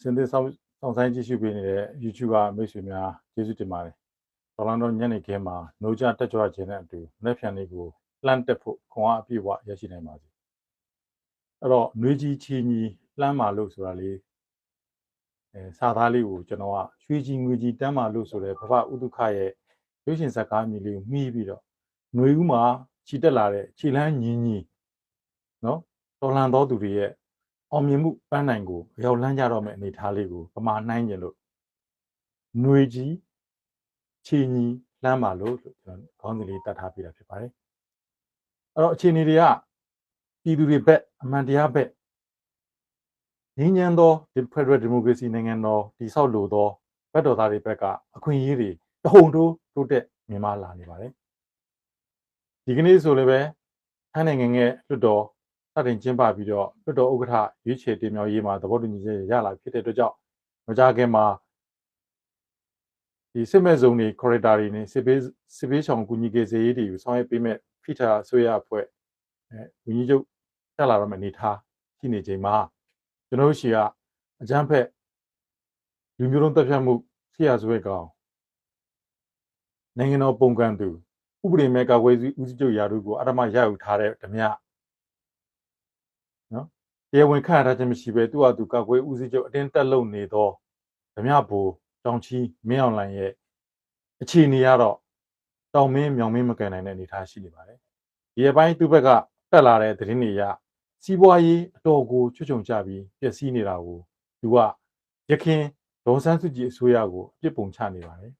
စင်သေးဆောင်ဆောင်ဆိုင်ကြည့်ရှုပေးနေတဲ့ YouTuber မိတ်ဆွေများကျေးဇူးတင်ပါတယ်။ဒေါ်လာတော့ညနေခင်းမှာနှိုးကြတက်ကြွခြင်းနဲ့အတူလက်ဖြန်လေးကိုလှမ်းတက်ဖို့ခွန်အားအပြည့်အဝရရှိနိုင်ပါစေ။အဲ့တော့နှွေးကြီးချီညီလှမ်းမာလို့ဆိုတာလေးအဲစာသားလေးကိုကျွန်တော်ကရွှေကြီးငွေကြီးတမ်းမာလို့ဆိုတဲ့ဘဘဥဒုခရဲ့ရွှေရှင်ဇာကားမြေလေးကိုမှီးပြီးတော့နှွေဦးမှာခြိတက်လာတဲ့ခြေလန်းညီညီနော်တော်လန်တော်သူတွေရဲ့ အောင်မြင်မှုပန်းနိုင်ကိုအရောက်လန်းကြတော့မယ့်အနေအထားလေးကိုပမာနှိုင်းကျင်လို့ຫນွေကြီးခြေညီလှမ်းပါလို့လို့ကျွန်တော်ခေါင်းစဉ်လေးတတ်ထားပြတာဖြစ်ပါတယ်အဲ့တော့အခြေအနေတွေကပြည်သူတွေဘက်အမှန်တရားဘက်ငြင်းညမ်းသောဒီ Federal Democracy နိုင်ငံတော်တည်ဆောက်လိုသောဘက်တော်သားတွေဘက်ကအခွင့်အရေးတွေတဟုန်ထိုးတိုးတက်မြင်မာလာနေပါတယ်ဒီကနေ့ဆိုလည်းပဲထိုင်းနိုင်ငံရဲ့လွှတ်တော် စတင်ကျင်းပပြီးတော့လွှတ်တော်ဥက္ကဋ္ဌရွေးချယ်တင်မြှောက်ရေးမှာသဘောတူညီချက်ရလာဖြစ်တဲ့အတွက်ကြောင့်မကြခင်မှာဒီစစ်မဲ့ဇုံတွေ corridor တွေနဲ့စစ်ပေးစစ်ပေးဆောင်ကူညီကေစေးရေးတွေကိုဆောင်ရွက်ပေးမဲ့ဖိထာဆွေရအဖွဲ့အဲဝင်းကြီးချုပ်တက်လာတော့မယ့်အနေထားရှိနေချိန်မှာကျွန်တော်တို့ရှိကအကြမ်းဖက်လူမျိုးလုံးတပ်ဖြတ်မှုဆရာဆွဲကောင်နိုင်ငံတော်ပုံကံသူဥပဒေမဲ့ကာကွယ်ဦးစီးချုပ်ရာထူးကိုအရမရယူထားတဲ့ဓမြနော် တရားဝင်ခန့်ထားခြင်းမရှိဘဲသူ့ဟာသူကာကွယ်ဦးစီးချုပ်အတင်းတက်လုံနေသောဓမြဘူတောင်ချီမင်းအောင်လှိုင်ရဲ့အခြေအနေကတော့တောင်မင်းမြောင်မင်းမကန်နိုင်တဲ့အနေအထားရှိနေပါတယ်ဒီအပိုင်းသူ့ဘက်ကတက်လာတဲ့သတင်းတွေရစီးပွားရေးအတော်ကိုချွတ်ချုံကြပြီးပျက်စီးနေတာကိုသူကရခင်ဒေါ်ဆန်းစုကြည်အစိုးရကိုအပြစ်ပုံချနေပါတယ်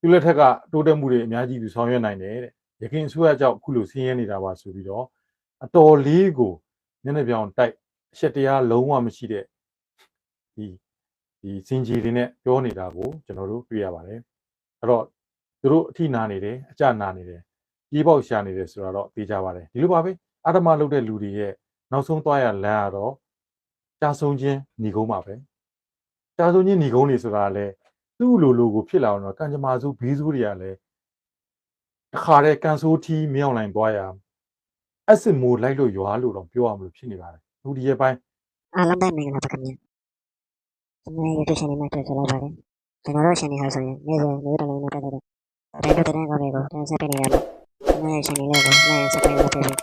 သူလက်ထက်ကတိုးတက်မှုတွေအများကြီးသူဆောင်ရွက်နိုင်တယ်တဲ့ရခင်အစိုးရကြောင့်အခုလိုဆင်းရဲနေတာပါဆိုပြီးတော့အတော်လေးကို မျက်နှာပြောင်တိုက်အချက်တရားလုံးဝမရှိတဲ့ဒီဒီစင်ကြီးတွေနဲ့ပြောနေတာကိုကျွန်တော်တို့တွေ့ရပါတယ်အဲ့တော့သူတို့အထိနာနေတယ်အကြနာနေတယ်ပြေးပေါက်ရှာနေတယ်ဆိုတော့သိကြပါတယ်ဒီလိုပါပဲအာဓမလုပ်တဲ့လူတွေရဲ့နောက်ဆုံးသွားရလမ်းကတော့ကြာဆုံးခြင်းညီကုန်းပါပဲကြာဆုံးခြင်းညီကုန်းနေဆိုတာလဲသူ့လိုလိုကိုဖြစ်လာအောင်တော့ကံကြမ္မာစုဘေးစုတွေကလည်းတခါတည်းကန်ဆိုးထီးမြောက်နိုင်သွားရ အစစ်မိုးလိုက်လို့ရွာလို့တော့ပြောရမလို့ဖြစ်နေပါတယ်လူဒီရဲ့ပိုင်းအားလုံးပဲမင်္ဂလာပါခင်ဗျာကျွန်တော် YouTube channel မှာတွေ့ကြလာပါတယ်ကျွန်တော်တို့ channel ဟာဆိုရင်နေ့စဉ်နေ့တိုင်းနဲ့ပတ်သက်တဲ့တိုင်းတို့တဲ့ကောင်းတွေကိုတင်ဆက်ပေးနေရလို့ကျွန်တော်ရဲ့ channel လေးကို like and subscribe လုပ်ပေးပြီး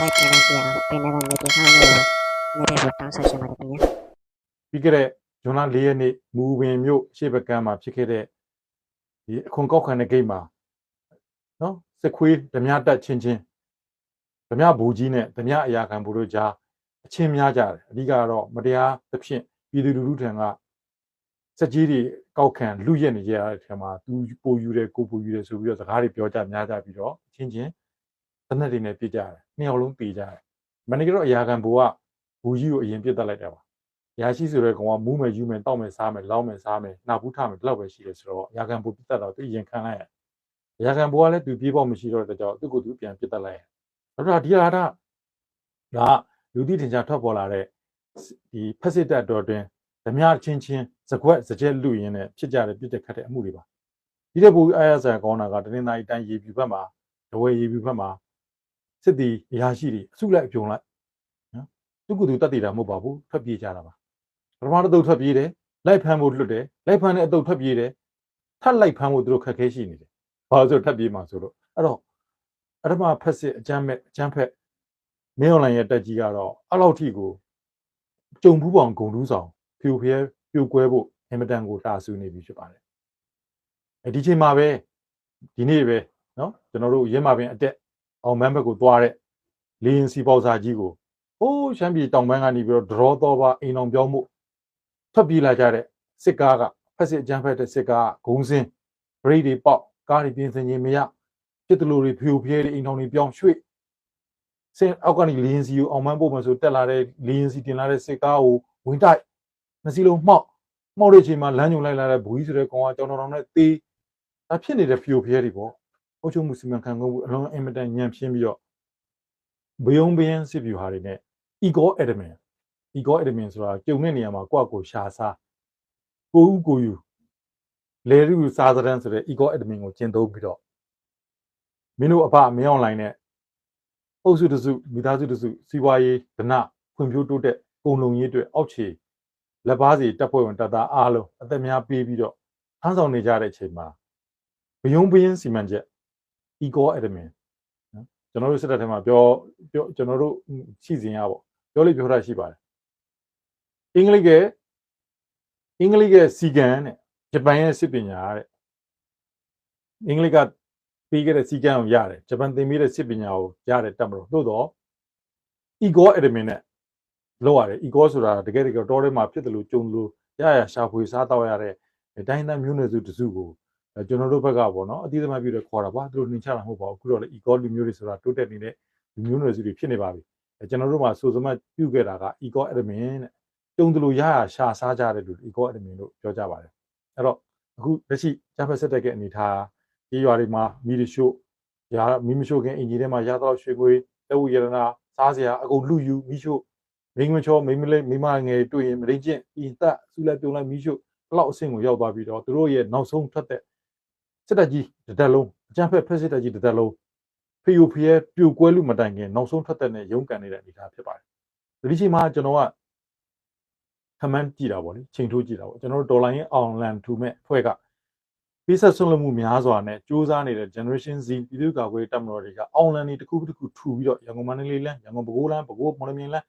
like နဲ့ကြည့်အောင်ပင်နေတဲ့ notification လေးကိုနေ့တိုင်းတောင်းဆိုချင်ပါတယ်ခင်ဗျာပြီးခဲ့တဲ့ဇွန်လ၄ရက်နေ့မူပင်မြို့ရှေ့ဘက်ကမ်းမှာဖြစ်ခဲ့တဲ့ဒီအခွန်ကောက်ခံတဲ့ဂိတ်မှာနော်စစ်ခွေးဓမြတက်ချင်းချင်း ဓမြဘူကြီးနဲ့ဓမြအရာခံဘူတို့ကြားအချင်းများကြတယ်အဓိကတော့မတရားသဖြင့်ပြည်သူလူထုထံကစက်ကြီးတွေကောက်ခံလူရက်နေကြတဲ့ထံမှာသူပိုယူတယ်ကိုပိုယူတယ်ဆိုပြီးတော့စကားတွေပြောကြများကြပြီးတော့အချင်းချင်းသနက်တွေနဲ့ပြစ်ကြတယ်နှစ်ယောက်လုံးပြေးကြတယ်မနေ့ကတော့အရာခံဘူကဘူကြီးကိုအရင်ပြစ်တက်လိုက်တာပါရရှိဆိုတဲ့ကောင်ကမူးမယ်ယူမယ်တောက်မယ်စားမယ်လောင်းမယ်စားမယ်နှာဘူးထမယ်ဒီလောက်ပဲရှိတယ်ဆိုတော့အရာခံဘူပြစ်တက်တော့သူရင်ခံလိုက်ရအရာခံဘူကလည်းသူပြေးပေါ့မရှိတော့တဲ့ကြောင့်သူ့ကိုသူပြန်ပြစ်တက်လိုက်ရ အဲ့တော့ဒီဟာကဒါလူသိထင်ရှားထွက်ပေါ်လာတဲ့ဒီဖက်စစ်တပ်တော်တွင်ဓမြချင်းချင်းစကွက်စကြက်လူရင်းနဲ့ဖြစ်ကြတဲ့ပြစ်တက်ခတ်တဲ့အမှုတွေပါဒီတဲ့ဘူအားရဆန်ကောင်းတာကတနင်္သာရီတိုင်းရေပြူဘက်မှာဒဝဲရေပြူဘက်မှာစစ်တီအရာရှိတွေအစုလိုက်အပြုံလိုက်နော်သူကသူတတ်တည်တာမဟုတ်ပါဘူးထွက်ပြေးကြတာပါပထမတစ်သုတ်ထွက်ပြေးတယ်လိုက်ဖမ်းဖို့လွတ်တယ်လိုက်ဖမ်းတဲ့အတုတ်ထွက်ပြေးတယ်ထပ်လိုက်ဖမ်းဖို့သူတို့ခက်ခဲရှိနေတယ်ဘာလို့ဆိုထပ်ပြေးမှာဆိုတော့အဲ့တော့ အထမဖက်စစ်အကြမ်းမဲ့အကြမ်းဖက်မင်းအွန်လိုင်းရဲ့တက်ကြီးကတော့အဲ့လောက်ထိကိုကြုံဘူးပေါင်ဂုံတူးဆောင်ဖြူဖျဲပြိုကွဲဖို့အင်မတန်ကိုတာဆူနေပြီဖြစ်ပါတယ်အဲဒီချိန်မှာပဲဒီနေ့ပဲเนาะကျွန်တော်တို့ရင်းမာပင်အတက်အောင်မန်းဘက်ကိုသွားတဲ့လင်းစီပေါစာကြီးကိုဟိုးရှမ်းပြည်တောင်ပိုင်းကနေပြီးတော့ဒရောတော့ပါအိမ်အောင်ပြောင်းမှုထွက်ပြေးလာကြတဲ့စစ်ကားကဖက်စစ်အကြမ်းဖက်တဲ့စစ်ကားဂုံစင်းဘရိတ်တွေပေါက်ကားတွေပြင်ဆင်ခြင်းမရ ပြစ်တလူတွေဖြိုဖျဲတွေအိမ်ထောင်တွေပြောင်းရွှေ့စင်အောက်ကနေလင်းစီကိုအောင်မန်းပို့မှဆိုတက်လာတဲ့လင်းစီတင်လာတဲ့စစ်ကားကိုဝင်တိုက်နှစ်စီလုံးမှောက်မှောက်တဲ့အချိန်မှာလမ်းညွန်လိုက်လာတဲ့ဘူကြီးဆိုတဲ့ကောင်ကကြောင်တော်တော်နဲ့တေးဒါဖြစ်နေတဲ့ဖြိုဖျဲတွေပေါ့အုပ်ချုပ်မှုစီမံခန့်ခွဲမှုအလုံးအင်မတန်ညံပြင်းပြီးတော့ဘယုံဘယင်းစစ်ဗျူဟာတွေနဲ့ ego admin ego admin ဆိုတာကြုံတဲ့နေရာမှာကိုယ့်အကိုရှာစားကိုဥကိုယူလေရူစားစရန်ဆိုတဲ့ ego admin ကိုကျင့်သုံးပြီးတော့ မင်းတို့အဖမင်းအွန်လိုင်းနဲ့အုပ်စုတစုမိသားစုတစုစီးပွားရေးဒနဖွံ့ဖြိုးတိုးတက်ကုန်လုံရေးအတွက်အောက်ခြေလက်ပါစီတပ်ဖွဲ့ဝင်တပ်သားအားလုံးအသက်များပေးပြီးတော့ထမ်းဆောင်နေကြတဲ့အချိန်မှာဘယုံဘရင်စီမံချက် eco admin နော်ကျွန်တော်တို့စစ်တပ်ထဲမှာပြောပြောကျွန်တော်တို့ရှိစဉ်ရပေါ့ပြောလို့ပြောတာရှိပါတယ်အင်္ဂလိပ်ကအင်္ဂလိပ်ရဲ့စီကန်တဲ့ဂျပန်ရဲ့စစ်ပညာတဲ့အင်္ဂလိပ်က ပြီးခဲ့တဲ့စီကန်ကိုရတယ်ဂျပန်သင်ပြီးတဲ့စစ်ပညာကိုရတယ်တက်မလို့သို့တော့ ego admin နဲ့လောက်ရတယ် ego ဆိုတာတကယ်တကယ်တော်ထဲမှာဖြစ်တယ်လို့ကြုံလို့ရရရှာဖွေစားတော့ရတဲ့တိုင်းသားမျိုးနွယ်စုတစုကိုအဲကျွန်တော်တို့ဘက်ကပေါ့နော်အတိအသမပြုတဲ့ခေါ်တာပါသူတို့နှင်ချတာမဟုတ်ပါဘူးအခုတော့လေ ego လူမျိုးတွေဆိုတာတိုးတက်နေတဲ့လူမျိုးနွယ်စုတွေဖြစ်နေပါပြီအဲကျွန်တော်တို့မှာဆိုစမတ်ပြုခဲ့တာက ego admin တဲ့ကြုံတယ်လို့ရရရှာစားကြတဲ့လူ ego admin လို့ပြောကြပါတယ်အဲ့တော့အခုလက်ရှိဂျာဖက်ဆက်တက်ကအနေထား ဒီရွာတွေမှာမီဒီရှို့ရာမီမရှို့ခင်အင်ဂျီထဲမှာရတော့ရွှေငွေလက်ဝရဏစားစရာအကုန်လူယူမီရှို့မိန်းမချောမိန်းမလေးမိန်းမငယ်တွေ့ရင်မရင်းချင်းဤသက်ဆူလိုက်ပြုံးလိုက်မီရှို့ဘလောက်အဆင့်ကိုရောက်သွားပြီးတော့သူတို့ရဲ့နောက်ဆုံးထွက်တဲ့စစ်တပ်ကြီးတစ်တက်လုံးအကြမ်းဖက်ဖက်စစ်တပ်ကြီးတစ်တက်လုံးဖီယိုဖီရဲ့ပြိုကွဲလူမတိုင်ခင်နောက်ဆုံးထွက်တဲ့နဲ့ရုန်းကန်နေတဲ့အနေအထားဖြစ်ပါတယ်ဒီချိန်မှာကျွန်တော်ကခမန်းကြည့်တာပေါ့လေချိန်ထိုးကြည့်တာပေါ့ကျွန်တော်တို့ဒေါ်လာရင်းအောင်လန်ထူမဲ့ဖွဲ့က ပိဆက်ဆွန့်လွတ်မှုများစွာနဲ့စူးစမ်းနေတဲ့ generation Z ပြည်သူ့ကာကွယ်တပ်မတော်တွေကအောင်လန်တွေတစ်ခုတစ်ခုထူပြီးတော့ရန်ကုန်မန္တလေးလမ်းရန်ကုန်ပဲခူးလမ်းပဲခူးမော်လမြိုင်လမ်း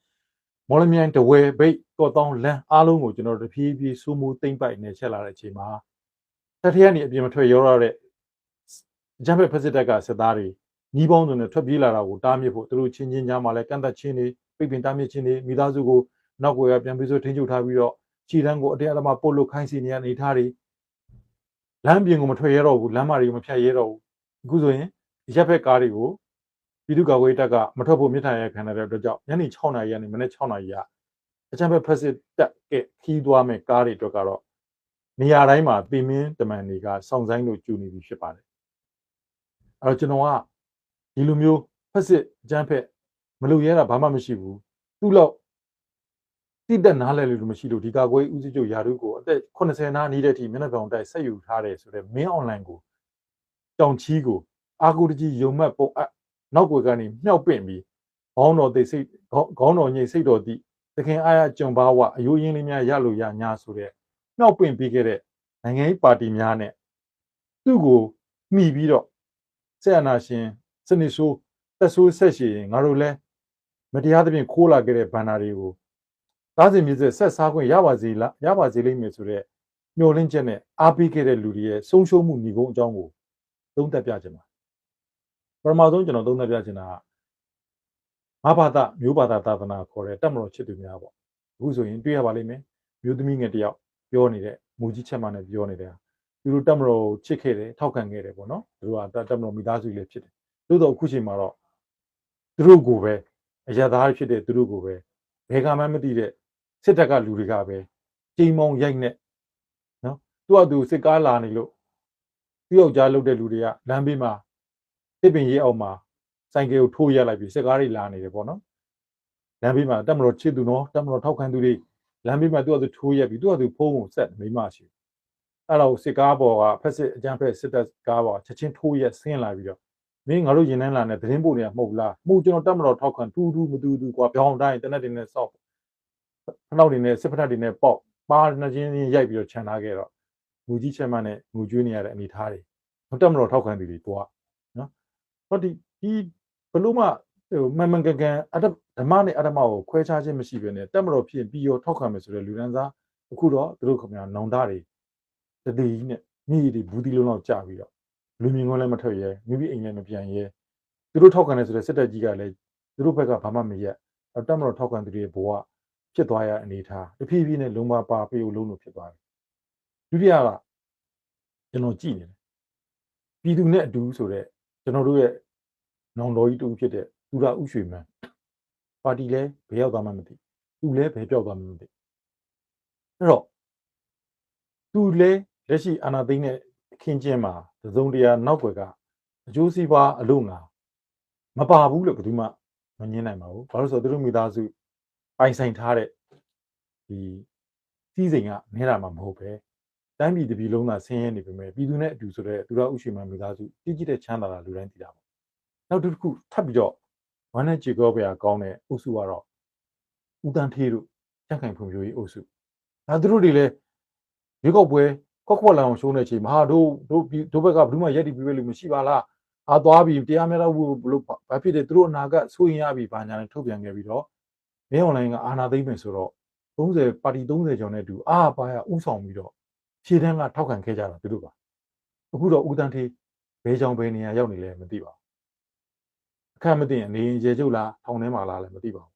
မော်လမြိုင်တဝဲဘိတ်ကော့တောင်းလမ်းအားလုံးကိုကျွန်တော်တို့တဖြည်းဖြည်းစိုးမိုးသိမ့်ပိုက်နေချက်လာတဲ့အချိန်မှာတထက်ကနေအပြင်မထွက်ရောရတဲ့အကြမ်းဖက်ဖက်စစ်တပ်ကစစ်သားတွေညီးပေါင်းစုံနဲ့ထွက်ပြေးလာတာကိုတားမြစ်ဖို့သူတို့ချင်းချင်းကြားမှာလည်းကန့်သက်ချင်းတွေပိတ်ပင်တားမြစ်ချင်းတွေမိသားစုကိုနောက်ွယ်ကပြန်ပြီးဆိုထိန်းချုပ်ထားပြီးတော့ခြေတန်းကိုအတင်းအဓမ္မပို့လုခိုင်းစီနေရအနေထားတွေ လမ်းပြင်ကိုမထွက်ရတော့ဘူးလမ်းမတွေကိုမဖြတ်ရတော့ဘူးအခုဆိုရင်ရက်ဖက်ကားတွေကိုပြည်သူ့ကာကွယ်တပ်ကမထွက်ဖို့မြစ်ထိုင်ရခံရတဲ့အတွက်ကြောင့်ညနေ6နာရီကနေမနေ့6နာရီကအကြမ်းဖက်ဖက်စစ်တပ်ကခီးသွားမဲ့ကားတွေအတွက်ကတော့နေရာတိုင်းမှာပင်မင်းတမန်တွေကစောင့်ဆိုင်လို့ကျူနေပြီဖြစ်ပါတယ်အဲ့တော့ကျွန်တော်ကဒီလိုမျိုးဖက်စစ်အကြမ်းဖက်မလုပ်ရတာဘာမှမရှိဘူးသူ့လောက် တိတက်နားလဲလို့မရှိလို့ဒီကာကွယ်ဦးစီးချုပ်ယာရုကိုအသက်80နားနီးတဲ့အထိမျက်နှာပြောင်တိုက်ဆက်ယူထားတယ်ဆိုတော့မင်းအွန်လိုင်းကိုတောင်ချီကိုအာကူတကြီးယုံမက်ပုံအပ်နောက်ွယ်ကနေမြောက်ပင့်ပြီးခေါင်းတော်သိစိတ်ခေါင်းတော်ညိတ်စိတ်တော်တိသခင်အားရကြုံပါဝအယိုးရင်းလေးများရလို့ရညာဆိုတဲ့မြောက်ပင့်ပြီးခဲ့တဲ့နိုင်ငံရေးပါတီများနဲ့သူ့ကိုမှီပြီးတော့ဆက်အနာရှင်စနစ်ဆိုးတက်ဆိုးဆက်ရှိရင်ငါတို့လဲမတရားသဖြင့်ခိုးလာခဲ့တဲ့ဘန္နာတွေကို သားစဉ်မြစ်ဆက်ဆက်စားခွင့်ရပါစေလားရပါစေလိမ့်မယ်ဆိုတော့မျောလင့်ချက်နဲ့အားပေးခဲ့တဲ့လူတွေရဲ့ဆုံးရှုံးမှုညီကုန်းအကြောင်းကိုသုံးသပ်ပြချင်ပါပထမဆုံးကျွန်တော်သုံးသပ်ပြချင်တာကမဘာသာမျိုးဘာသာသာသနာခေါ်တဲ့တက်မတော်ချစ်သူများပေါ့အခုဆိုရင်တွေ့ရပါလိမ့်မယ်မျိုးသမီးငယ်တယောက်ပြောနေတဲ့မူကြီးချက်မှနဲ့ပြောနေတဲ့သူတို့တက်မတော်ချစ်ခဲ့တယ်ထောက်ခံခဲ့တယ်ပေါ့နော်သူတို့ကတက်မတော်မိသားစုလေးဖြစ်တယ်သို့တော့အခုချိန်မှာတော့သူတို့ကိုပဲအရသားဖြစ်တဲ့သူတို့ကိုပဲဘယ်ကမှမသိတဲ့ စစ်တပ်ကလူတွေကပဲချိန်မောင်ရိုက်နဲ့နော်သူ့အတူစစ်ကားလာနေလို့သူ့ယောက်ျားလုပ်တဲ့လူတွေကလမ်းဘေးမှာတစ်ပင်ရေးအောင်မှာဆိုင်ကယ်ကိုထိုးရလိုက်ပြီးစစ်ကားတွေလာနေတယ်ပေါ့နော်လမ်းဘေးမှာတက်မတော်ချစ်သူနော်တက်မတော်ထောက်ခံသူတွေလမ်းဘေးမှာသူ့အတူထိုးရက်ပြီးသူ့အတူဖုံးကိုဆက်မိမရှိအဲ့တော့စစ်ကားပေါ်ကဖက်စစ်အကြမ်းဖက်စစ်တပ်ကားပေါ်ချက်ချင်းထိုးရက်ဆင်းလာပြီးတော့မင်းငါတို့ရင်နှန်းလာနဲ့သတင်းပို့နေတာမဟုတ်လားမှုကျွန်တော်တက်မတော်ထောက်ခံတူးတူးမတူးတူးကွာပြောင်းတိုင်းတနက်တင်နဲ့စောက် ဖနောက်တွေနဲ့စစ်ဖက်တွေနဲ့ပေါက်ပါနှချင်းချင်းရိုက်ပြီးတော့ခြံထားခဲ့တော့ငူကြီးချက်မှနဲ့ငူကျွေးနေရတဲ့အနေထားတွေတက်မတော်ထောက်ခံသူတွေတွားနော်ဟောဒီဒီဘလို့မှဟိုမှန်မှန်ကန်ကန်အတဓမ္မနဲ့အဓမ္မကိုခွဲခြားခြင်းမရှိဘဲနဲ့တက်မတော်ဖြစ်ပြီးရောထောက်ခံမယ်ဆိုတဲ့လူဒန်းစားအခုတော့သူတို့ခင်ဗျာနောင်တတွေတတိကြီးနဲ့မိတွေဘူးတီလုံးလောက်ကြာပြီးတော့လူမြင်ကွန်းလည်းမထွက်ရဲမိမိအိမ်လည်းမပြန်ရဲသူတို့ထောက်ခံတယ်ဆိုတဲ့စစ်တပ်ကြီးကလည်းသူတို့ဘက်ကဘာမှမရက်တက်မတော်ထောက်ခံသူတွေဘဝ ဖြစ်သွားရအနေထားတဖြည်းဖြည်းနဲ့လုံးမပါပေးလို့လုံးလို့ဖြစ်သွားတယ်ဒုတိယကကျွန်တော်ကြည့်နေတယ်ပြည်သူနဲ့အတူဆိုတော့ကျွန်တော်တို့ရဲ့နောင်တော်ကြီးတူဖြစ်တဲ့သူရဥရွှေမန်းပါတီလဲဘယ်ရောက်သွားမှမသိသူလဲဘယ်ပြောက်သွားမှမသိအဲ့တော့သူလဲလက်ရှိအာဏာသိမ်းတဲ့အခင်းကျင်းမှာသစုံတရာနောက်ွယ်ကအကျိုးစီးပွားအလို့ငါမပါဘူးလို့ဘယ်သူမှမငင်းနိုင်ပါဘူးဘာလို့ဆိုတော့သူတို့မိသားစု ပိုင်ဆိုင်ထားတဲ့ဒီစီးစိမ်ကနေတာမှမဟုတ်ပဲတိုင်းပြည်တစ်ပြည်လုံးသာဆင်းရဲနေပေမဲ့ပြည်သူနဲ့အတူဆိုတဲ့သူတော်ဥရှိမှမိသားစုကြီးကြီးတဲ့ချမ်းသာတာလူတိုင်းသိတာပေါ့နောက်တစ်ခုထပ်ပြီးတော့ဝမ်းနဲ့ကြေကောပြာကောင်းတဲ့အုပ်စုကတော့ဦးတန်းထေးတို့ကြန့်ခိုင်ဖွံ့ဖြိုးရေးအုပ်စုဒါသူတို့တွေလည်းရွေးကောက်ပွဲကောက်ခွက်လောင်ရှုံးတဲ့အချိန်မှာဟာတို့တို့ပြည်တို့ဘက်ကဘယ်သူမှရက်တည်ပြီးပဲလို့မရှိပါလားအာသွားပြီးတရားမျှတဖို့ဘလို့ဘာဖြစ်တယ်သူတို့အနာကဆိုရင်ရပြီဘာညာနဲ့ထုတ်ပြန်ခဲ့ပြီးတော့ မင်းအွန်လိုင်းကအာနာသိမ့်မယ်ဆိုတော့30ပါတီ30ကျော်နဲ့တူအာပါရဥဆောင်ပြီးတော့ဖြည့်တန်းကထောက်ခံခဲ့ကြတာသူတို့ပါအခုတော့ဦးတန်းထေးဘဲချောင်းဘဲနေရာရောက်နေလဲမသိပါဘူးအခက်မသိရင်နေရင်ရေကျုပ်လားထောင်ထဲမှာလားလည်းမသိပါဘူး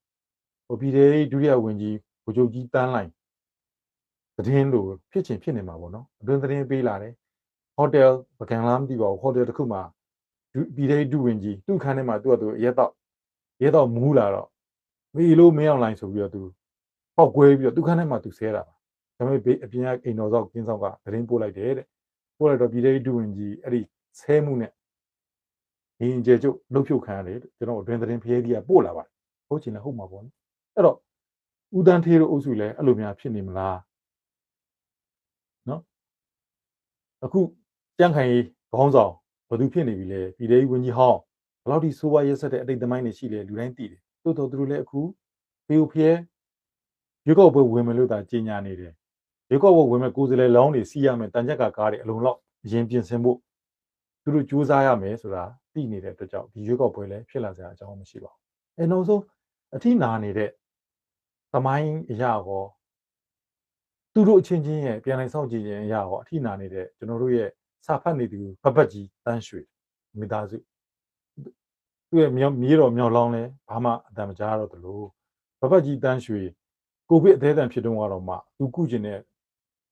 ဟိုပြည်သေးဒုတိယဝန်ကြီးဗိုလ်ချုပ်ကြီးတန်းလိုက်သတင်းလိုဖြစ်ချင်ဖြစ်နေမှာပေါ့နော်အတွင်းသတင်းပေးလာတယ်ဟိုတယ်ပကံလားမသိပါဘူးဟိုတယ်တစ်ခုမှာပြည်သေးဒုဝန်ကြီးသူ့ခန်းထဲမှာသူ့အတူရဲတော့ရဲတော့မူးလာတော့ မီလို့မင်းအောင်လိုင်းဆိုပြီးတော့သူပောက်ကွဲပြီးတော့သူ့ခန်းထဲမှာသူဆဲတာပါဒါပေမဲ့ဘေးအပြင်ကအိမ်တော်ဆောက်ကင်းဆောက်ကသတင်းပို့လိုက်တယ်တဲ့ပို့လိုက်တော့ပြည်သေးဒုဝန်ကြီးအဲ့ဒီဆဲမှုနဲ့အင်းကျေကျုပ်လှုပ်ဖြုတ်ခံရတယ်ကျွန်တော်အတွင်းသတင်းဖျဲကြီးကပို့လာပါတယ်ဟုတ်ချင်လည်းဟုတ်မှာပေါ့နော်အဲ့တော့ဦးတန်းထေးတို့အုပ်စုလည်းအဲ့လိုများဖြစ်နေမလားနော်အခုကြံ့ခိုင်ရေးခေါင်းဆောင်ဘယ်သူဖြစ်နေပြီလဲပြည်ထောင်ဝင်ကြီးဟောင်းဘယ်လောက်ထိစိုးဝါးရက်ဆက်တဲ့အတိတ်သမိုင်းတွေရှိလဲလူတိုင်းသိတယ် တိုးတော်သူတို့လည်းအခုပေူဖျဲရွေးကောက်ပွဲဝင်မယ်လို့သာကြေညာနေတယ်ရွေးကောက်ပွဲဝင်မယ်ကိုယ်စားလှယ်လောင်းတွေစီးရမယ်တန်ကြက်ကကားတွေအလုံးလောက်အရင်ပြင်ဆင်ဖို့သူတို့စူးစမ်းရမယ်ဆိုတာသိနေတဲ့အတွက်ကြောင့်ဒီရွေးကောက်ပွဲလည်းဖြစ်လာစရာအကြောင်းမရှိပါဘူးအဲနောက်ဆုံးအထိနာနေတဲ့သမိုင်းအရာကောသူတို့အချင်းချင်းရဲ့ပြန်လည်စောင့်ကြည့်ခြင်းအရာကောအထိနာနေတဲ့ကျွန်တော်တို့ရဲ့စာဖတ်နေသူဘဘတ်ကြီးတန်းရွှေမိသားစု သူ့ရဲ့မြောမြေတော်မြောက်လောင်းလဲဘာမှအတန်မကြားတော့သလိုဘဘတ်ကြီးတန်းရွှေကိုဗစ်အသေးအံဖြစ်တုန်းကတော့မှသူကုကျင်တဲ့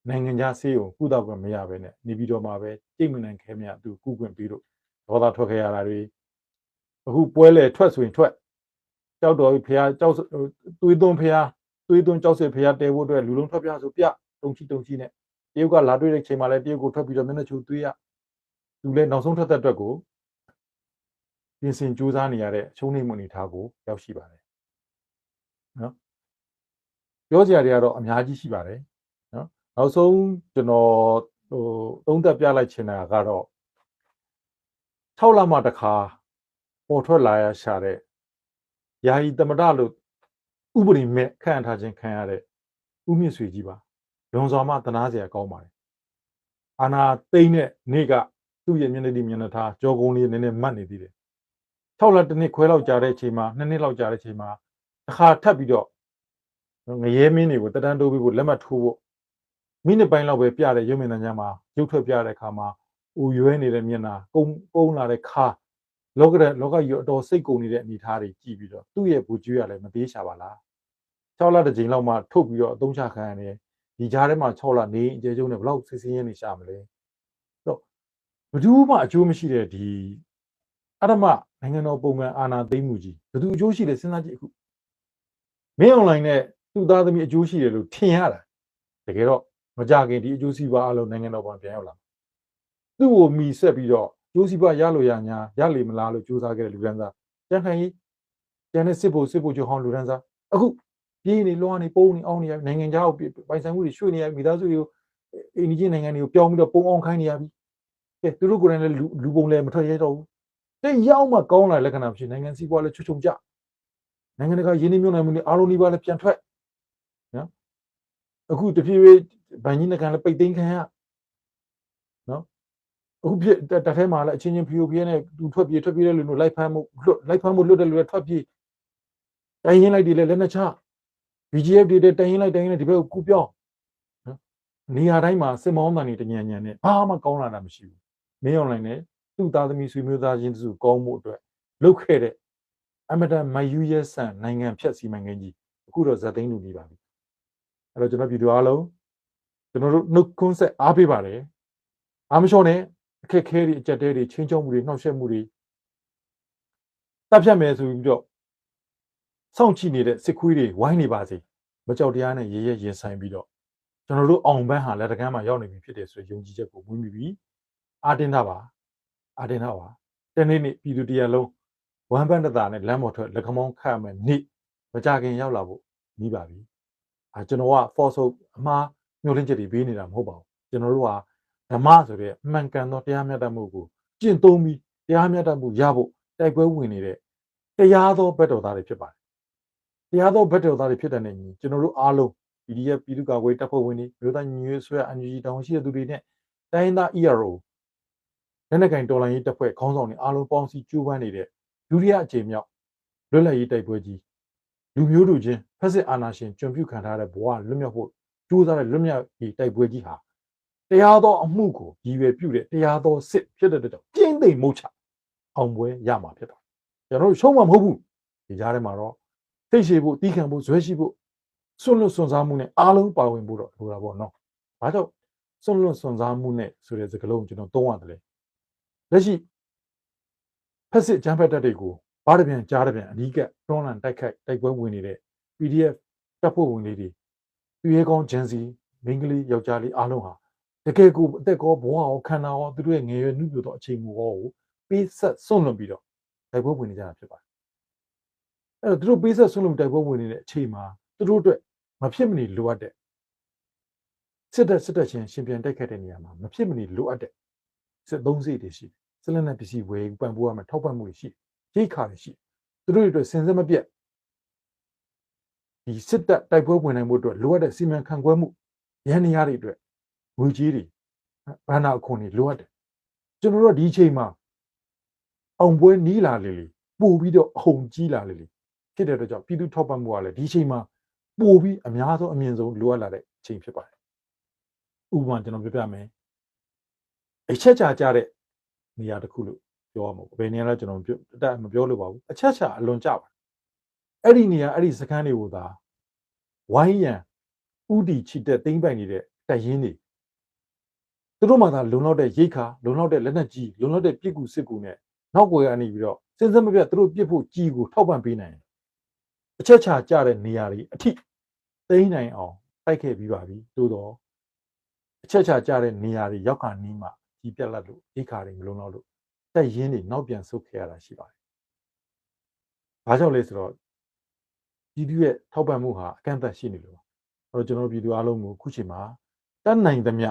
နိုင်ငံခြားဆေးကိုကုသခွင့်မရဘဲနဲ့နေပြီးတော့မှပဲကြိတ်မနိုင်ခဲမြသူကုခွင့်ပြီးတော့ဒေါသထွက်ခဲ့ရတာတွေအခုပွဲလေထွက်ဆိုရင်ထွက်ကြောက်တော်ဖះကြောက်သွေးသွန်းဖះသွေးသွန်းကြောက်စစ်ဖះတဲဖို့အတွက်လူလုံးထွက်ပြဆိုပြတုံချီတုံချီနဲ့တရုတ်ကလာတွေ့တဲ့ချိန်မှာလည်းတရုတ်ကိုထွက်ပြီးတော့မျက်နှာချိုသွေးရသူလည်းနောက်ဆုံးထွက်တဲ့အတွက်ကို ပြင်ဆင်ကြိုးစားနေရတဲ့အချုံးနှိမ်မှုအနေထားကိုရောက်ရှိပါတယ်နော်ပြောကြရတွေကတော့အများကြီးရှိပါတယ်နော်နောက်ဆုံးကျွန်တော်ဟိုသုံးသက်ပြလိုက်ချင်တာကတော့6လမှတခါပေါ်ထွက်လာရရှာတဲ့ယာယီတမဒလို့ဥပဒေမဲ့ခန့်ထားခြင်းခံရတဲ့ဥမြင့်ဆွေကြီးပါလွန်စွာမှတနာစရာကောင်းပါတယ်အာနာသိမ့်တဲ့နေ့ကသူ့ရဲ့မျက်နှာဒီမျက်နှာထားကြောကုန်းလေးနည်းနည်းမတ်နေသေးတယ် 6လတစ်နှစ်ခွဲလောက်ကြာတဲ့အချိန်မှာ2နှစ်လောက်ကြာတဲ့အချိန်မှာတစ်ခါထပ်ပြီးတော့ငရဲမင်းတွေကိုတတန်းတိုးပြီးဖို့လက်မှတ်ထိုးဖို့မိနစ်ပိုင်းလောက်ပဲပြတဲ့ရုပ်မြင်သံကြားမှာရုပ်ထွက်ပြတဲ့အခါမှာအိုရွဲနေတဲ့မျက်နှာကုန်းကုန်းလာတဲ့ခါလောကတဲ့လောကကြီးအတော်စိတ်ကုန်နေတဲ့အနေထားတွေကြည့်ပြီးတော့သူ့ရဲ့ဘူကျွေးရလည်းမသေးရှာပါလား6လတစ်ချိန်လောက်မှထုတ်ပြီးတော့အသုံးချခံရတယ်ဒီကြားထဲမှာ6လနေအကျယ်ကျုံနဲ့ဘလောက်စစ်စင်းရင်းနေရှာမလဲတော့ဘယ်သူမှအကျိုးမရှိတဲ့ဒီ အရမနိုင်ငံတော်ပုံမှန်အာဏာသိမ်းမှုကြီးဘယ်သူအကျိုးရှိလဲစဉ်းစားကြည့်အခုမင်းအွန်လိုင်းနဲ့သူ့သားသမီးအကျိုးရှိတယ်လို့ထင်ရတာတကယ်တော့မကြခင်ဒီအကျိုးစီးပွားအလုံးနိုင်ငံတော်ပေါ်ပြန်ရောက်လာသူ့ကိုမီဆက်ပြီးတော့ကျိုးစီးပွားရလို့ရညာရလေမလားလို့ကြိုးစားခဲ့တဲ့လူဒန်းစားကြံခိုင်ကြီးကျန်တဲ့စစ်ဖို့စစ်ဖို့ချုပ်ဟောင်းလူဒန်းစားအခုပြေးနေလွှားနေပုံးနေအောင်နေရနိုင်ငံခြားကိုပိုင်ဆိုင်မှုတွေရွှေ့နေရမိသားစုတွေကိုအိန္ဒိယနိုင်ငံတွေကိုပြောင်းပြီးတော့ပုံအောင်ခိုင်းနေရပြီကဲသူတို့ကိုယ်တိုင်လည်းလူပုံလည်းမထွက်ရဲတော့ဘူး တဲ့ရောက်မှကောင်းလာလက္ခဏာဖြစ်နိုင်ငံစီးပွားလည်းချွတ်ချုံကြနိုင်ငံတကာရင်းနှီးမြှုပ်နှံမှုတွေအားလုံးဒီပါလည်းပြန်ထွက်နော်အခုတဖြည်းဖြည်းဗန်ကြီးနကန်လည်းပိတ်သိမ်းခံရနော်အခုဖြစ်တထဲမှာလည်းအချင်းချင်းဖီယိုဖီယနဲ့သူထွက်ပြေးထွက်ပြေးတဲ့လူတို့လိုက်ဖမ်းမှုလွတ်လိုက်ဖမ်းမှုလွတ်တဲ့လူတွေထွက်ပြေးတိုင်းရင်းလိုက်တွေလည်းလက်နှချ BGF တွေတိုင်းရင်းလိုက်တိုင်းရင်းလိုက်ဒီဘက်ကိုကူပြောင်းနော်နေရာတိုင်းမှာစစ်မောင်းတန်တွေတညံညံနဲ့ဘာမှကောင်းလာတာမရှိဘူးမင်းအွန်လိုင်းနဲ့ သူ့သားသမီးဆွေမျိုးသားချင်းစုကောင်းမှုအတွက်လုပ်ခဲ့တဲ့အမတန်မယူရဲဆန်နိုင်ငံဖြတ်စီမံကိန်းကြီးအခုတော့ဇက်သိန်းလူနေပါပြီအဲ့တော့ကျွန်တော်ပြည်သူအားလုံးကျွန်တော်တို့နှုတ်ခွန်းဆက်အားပေးပါတယ်အားမလျှော့နဲ့အခက်ခဲတွေအကြက်တဲတွေချင်းချုံမှုတွေနှောက်ယှက်မှုတွေတပ်ဖြတ်မယ်ဆိုပြီးတော့စောင့်ကြည့်နေတဲ့စစ်ခွေးတွေဝိုင်းနေပါစေမကြောက်တရားနဲ့ရေရဲရင်ဆိုင်ပြီးတော့ကျွန်တော်တို့အောင်ပန်းဟာလက်တကမ်းမှာရောက်နေပြီဖြစ်တယ်ဆိုတဲ့ယုံကြည်ချက်ကိုမွေးမိပြီးအာတင်တာပါ အာတင်တာပါတနေ့နေ့ပြည်သူတရားလုံးဝမ်ပန်းတတာနဲ့လမ်းပေါ်ထွက်လက်ခမောင်းခတ်မယ်နေ့မကြခင်ရောက်လာဖို့နီးပါပြီအာကျွန်တော်က force အမှားမျိုးလင်းချက်တွေပေးနေတာမဟုတ်ပါဘူးကျွန်တော်တို့ကဓမ္မဆိုတဲ့အမှန်ကန်သောတရားမျှတမှုကိုကျင့်သုံးပြီးတရားမျှတမှုရဖို့တိုက်ပွဲဝင်နေတဲ့တရားသောဘက်တော်သားတွေဖြစ်ပါတယ်တရားသောဘက်တော်သားတွေဖြစ်တဲ့နေညီကျွန်တော်တို့အားလုံး PDF ပြည်သူ့ကာကွယ်တပ်ဖွဲ့ဝင်တွေမြို့သားညီညွတ်ရေးဆွဲ NUG တောင်ရှိတဲ့သူတွေနဲ့တိုင်းရင်းသား ERO လက်နက်ကင်တော်လိုင်းရေးတပ်ဖွဲ့ခေါင်းဆောင်တွေအားလုံးပေါင်းစည်းကြိုးပမ်းနေတဲ့ဒုတိယအကြိမ်မြောက်လွတ်လပ်ရေးတိုက်ပွဲကြီးလူမျိုးတို့ချင်းဖက်စစ်အာဏာရှင်ကျွန်ပြုခံထားတဲ့ဘဝလွတ်မြောက်ဖို့ကြိုးစားတဲ့လွတ်မြောက်ရေးတိုက်ပွဲကြီးဟာတရားသောအမှုကိုရည်ရွယ်ပြုတဲ့တရားသောစစ်ဖြစ်တဲ့အတွက်ကြောင့်ပြင်းသိမ်မှုချအောင်ပွဲရမှာဖြစ်တာကျွန်တော်တို့ရှုံးမှာမဟုတ်ဘူးဒီကြားထဲမှာတော့သိရှိဖို့တီးခံဖို့ဇွဲရှိဖို့စွန့်လွတ်စွန့်စားမှုနဲ့အားလုံးပါဝင်ဖို့တော့လိုတာပေါ့နော်။ဘာကြောင့်စွန့်လွတ်စွန့်စားမှုနဲ့ဆိုတဲ့စကားလုံးကိုကျွန်တော်သုံးရတယ်လေ။ လက်ရှိဖက်စစ်ဂျမ်ဖက်တပ်တွေကိုဘားတပြန်ကြားတပြန်အနီးကပ်တွန်းလှန်တိုက်ခိုက်တိုက်ပွဲဝင်နေတဲ့ PDF တပ်ဖွဲ့ဝင်လေးတွေသူရဲကောင်းဂျန်စီမိန်းကလေးယောက်ျားလေးအားလုံးဟာတကယ်ကိုအသက်ကောဘဝရောခန္ဓာရောသူတို့ရဲ့ငယ်ရွယ်နှုတ်ပြတော့အချိန်မူရောကိုပေးဆက်စွန့်လွတ်ပြီးတော့တိုက်ပွဲဝင်နေကြတာဖြစ်ပါတယ်။အဲ့တော့သူတို့ပေးဆက်စွန့်လွတ်တိုက်ပွဲဝင်နေတဲ့အချိန်မှာသူတို့အတွက်မဖြစ်မနေလိုအပ်တဲ့စစ်တပ်စစ်တပ်ချင်းရှင်ပြန်တိုက်ခတ်တဲ့နေရာမှာမဖြစ်မနေလိုအပ်တဲ့ စစ်သုံးစိတ်တွေရှိတယ်။စစ်လက်နက်ပစ္စည်းဝယ်ပံ့ပိုးရမယ်ထောက်ပံ့မှုတွေရှိတယ်။ရိတ်ခါတွေရှိတယ်။သူတို့တွေအတွက်စင်စစ်မပြတ်ဒီစစ်တပ်တိုက်ပွဲဝင်နိုင်မှုအတွက်လိုအပ်တဲ့စီမံခန့်ခွဲမှုရန်နေရတွေအတွက်ငွေကြီးတွေဘာနာအခွန်တွေလိုအပ်တယ်။ကျွန်တော်တို့ဒီအချိန်မှာအောင်ပွဲနီးလာလေလေပို့ပြီးတော့အဟုန်ကြီးလာလေလေဖြစ်တဲ့အတွက်ကြောင့်ပြည်သူထောက်ပံ့မှုကလည်းဒီအချိန်မှာပို့ပြီးအများဆုံးအမြင့်ဆုံးလိုအပ်လာတဲ့အချိန်ဖြစ်ပါတယ်။ဥပမာကျွန်တော်ပြပြမယ်။ အချက်ချာကြတဲ့နေရာတစ်ခုလို့ပြောရမှာပေါ့။ဘယ်နေရာလဲကျွန်တော်ပြောအတက်မပြောလို့ပါဘူး။အချက်ချာအလွန်ကြပါအဲ့ဒီနေရာအဲ့ဒီစကန်းတွေကိုသာဝိုင်းရန်ဥတီချစ်တဲ့သိမ့်ပိုင်နေတဲ့တပ်ရင်းတွေသူတို့မှသာလုံလောက်တဲ့ရိတ်ခါလုံလောက်တဲ့လက်နက်ကြီးလုံလောက်တဲ့ပြစ်ကူစစ်ကူနဲ့နောက်ွယ်ကနေပြီးတော့စဉ်စမပြတ်သူတို့ပြစ်ဖို့ကြီးကိုထောက်ပံ့ပေးနိုင်တယ်အချက်ချာကြတဲ့နေရာတွေအထိသိမ်းနိုင်အောင်တိုက်ခဲ့ပြီးပါပြီသို့တော့အချက်ချာကြတဲ့နေရာတွေရောက်ခါနီးမှ ကြီးပြက်လက်လို့ရိတ်ခါတွေမလုံလောက်လို့တက်ရင်းတွေနောက်ပြန်ဆုတ်ခဲ့ရတာရှိပါတယ်။ဘာကြောင့်လဲဆိုတော့ပြည်သူရဲ့ထောက်ပံ့မှုဟာအကန့်အသတ်ရှိနေလို့ပါ။အဲ့တော့ကျွန်တော်တို့ပြည်သူအားလုံးကိုခုချိန်မှာတတ်နိုင်သမျှ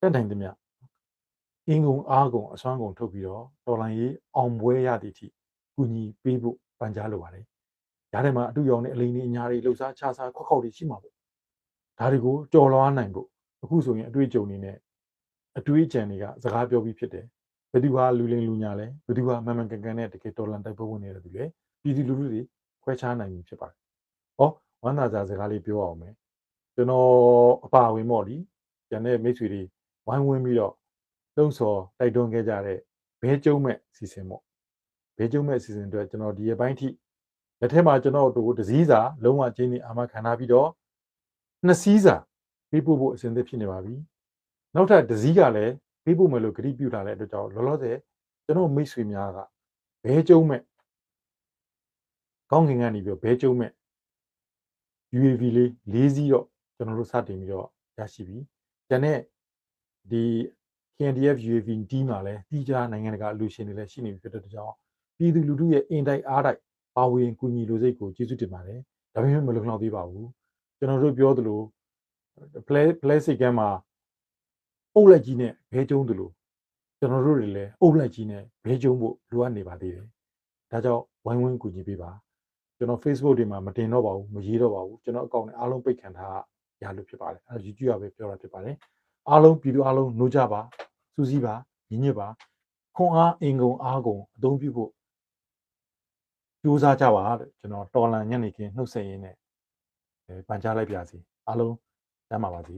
တတ်နိုင်သမျှအင်းကုန်အားကုန်အစွမ်းကုန်ထုတ်ပြီးတော့တော်လိုင်းရေးအောင်ပွဲရသည့်အထိကူညီပေးဖို့ပန်ကြားလိုပါတယ်။ဓာတ်ထဲမှာအတူရောင်တဲ့အလိန်တွေအညာတွေလှုပ်ရှားခြားစားခွက်ခေါက်တွေရှိမှာပေါ့။ဒါတွေကိုကြော်လွှားနိုင်ဖို့အခုဆိုရင်အတွေ့အကြုံတွေနဲ့ အတွေ့အကြံတွေကစကားပြောပြီးဖြစ်တယ်။ဘယ်သူဟာလူလိမ်လူညာလဲဘယ်သူဟာမန်မှန်ကန်ကန်နဲ့တကယ်တော်လန်တိုက်ပွဲဝင်နေတယ်သူလဲပြည်သူလူထုတွေခွဲခြားနိုင်ပြီဖြစ်ပါတယ်။ဟောဝမ်းသာစရာစကားလေးပြောအောင်မယ်။ကျွန်တော်အပါဝင်ပေါ့လीကျန်တဲ့မိတ်ဆွေတွေဝိုင်းဝန်းပြီးတော့လုံဆော်တိုက်တွန်းခဲ့ကြတဲ့ဘဲကျုံမဲ့စီစဉ်ပေါ့။ဘဲကျုံမဲ့စီစဉ်အတွက်ကျွန်တော်ဒီရပိုင်းထိလက်ထက်မှာကျွန်တော်တို့တစည်းစာလုံးဝကျင်းနေအာမခံထားပြီးတော့နှစ်စည်းစာပေးပို့ဖို့အစဉ်သင့်ဖြစ်နေပါပြီ။ နောက်ထပ်တစည်းကလည်းပေးပို့မယ်လို့ကြေပြုထားတဲ့အတွက်ကြောင့်လောလောဆယ်ကျွန်တော်မိတ်ဆွေများကဘဲကျုံမဲ့ကောင်းကင်ကနေပြီးဘဲကျုံမဲ့ UAV လေး၄စီးတော့ကျွန်တော်တို့စတင်ပြီးတော့ရရှိပြီ။ကျန်တဲ့ဒီ KNDF UAV team မှာလည်းတီးခြားနိုင်ငံတကာအလူရှင်တွေလည်းရှိနေပြီဖြစ်တဲ့အတွက်ကြောင့်ပြည်သူလူထုရဲ့အင်တိုက်အားတိုက်ပါဝင်ကူညီလိုစိတ်ကိုကျေးဇူးတင်ပါတယ်။ဒါပေမဲ့မလုံလောက်သေးပါဘူး။ကျွန်တော်တို့ပြောသလို play play စိတ်ကမ်းမှာ အုပ်လိုက်ကြီးနဲ့ဘဲကျုံသလိုကျွန်တော်တို့တွေလည်းအုပ်လိုက်ကြီးနဲ့ဘဲကျုံဖို့လိုအပ်နေပါသေးတယ်။ဒါကြောင့်ဝိုင်းဝန်းကူညီပေးပါ။ကျွန်တော် Facebook တွေမှာမတင်တော့ပါဘူးမရေးတော့ပါဘူးကျွန်တော်အကောင့်နဲ့အားလုံးပိတ်ခံထားရလို့ဖြစ်ပါတယ်အဲ YouTube ကပဲပြောတာဖြစ်ပါတယ်အားလုံးပြည်သူအားလုံးနှိုးကြပါစူးစီးပါညီညွတ်ပါခွန်အားအင်ကုန်အားကုန်အသုံးပြုဖို့ကြိုးစားကြပါတဲ့ကျွန်တော်တော်လန်ညနေခင်းနှုတ်ဆက်ရင်းနဲ့အဲပန်ကြားလိုက်ပါစီအားလုံးတမ်းပါပါစီ